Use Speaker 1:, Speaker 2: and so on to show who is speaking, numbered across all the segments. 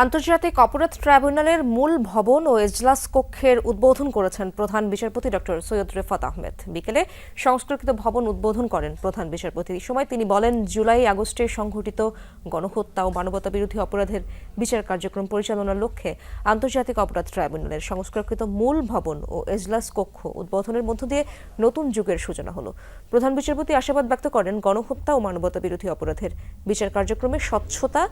Speaker 1: আন্তর্জাতিক অপরাধ ট্রাইব্যুনালের মূল ভবন ও এজলাস কক্ষের উদ্বোধন করেছেন প্রধান বিচারপতি ডক্টর সৈয়দ রেফাত আহমেদ। বিকেলে সংস্কৃত ভবন উদ্বোধন করেন প্রধান বিচারপতি। সময় তিনি বলেন, জুলাই আগস্টে সংঘটিত গণহত্যা ও মানবতা বিরোধী অপরাধের বিচার কার্যক্রম পরিচালনার লক্ষ্যে আন্তর্জাতিক অপরাধ ট্রাইব্যুনালের সংস্কৃত মূল ভবন ও এজলাস কক্ষ উদ্বোধনের মধ্য দিয়ে নতুন যুগের সূচনা হলো। প্রধান বিচারপতি আশাবাদ ব্যক্ত করেন, গণহত্যা ও মানবতা বিরোধী অপরাধের বিচার কার্যক্রমে স্বচ্ছতা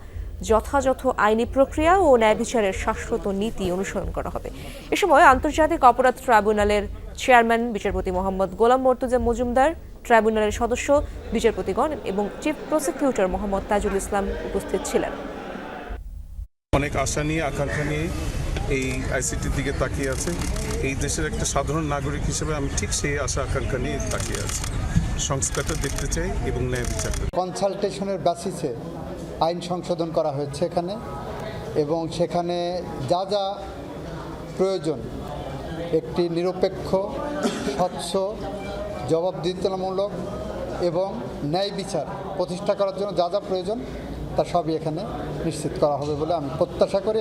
Speaker 1: যথাযথ আইনি প্রক্রিয়া ও ন্যায় বিচারের শাশ্বত নীতি অনুসরণ করা হবে। এ সময় আন্তর্জাতিক অপরাধ ট্রাইব্যুনালের চেয়ারম্যান বিচারপতি মোহাম্মদ গোলাম মর্তুজা মজুমদার ট্রাইব্যুনালের সদস্য বিচারপতিগণ এবং চিফ প্রসিকিউটর মোহাম্মদ তাজুল ইসলাম উপস্থিত ছিলেন।
Speaker 2: অনেক আশা নিয়ে আকাঙ্ক্ষা নিয়ে এই আইসিটির দিকে তাকিয়ে আছে। এই দেশের একটা সাধারণ নাগরিক হিসেবে আমি ঠিক সেই আশা আকাঙ্ক্ষা নিয়ে তাকিয়ে আছি। সংস্কারটা দেখতে চাই এবং ন্যায় বিচার
Speaker 3: কনসালটেশনের বেসিসে আইন সংশোধন করা হয়েছে এখানে, এবং সেখানে যা যা প্রয়োজন, একটি নিরপেক্ষ, স্বচ্ছ, জবাবদিহিতামূলক এবং ন্যায় বিচার প্রতিষ্ঠা করার জন্য যা যা প্রয়োজন, তা সবই এখানে নিশ্চিত করা হবে বলে আমি প্রত্যাশা করি।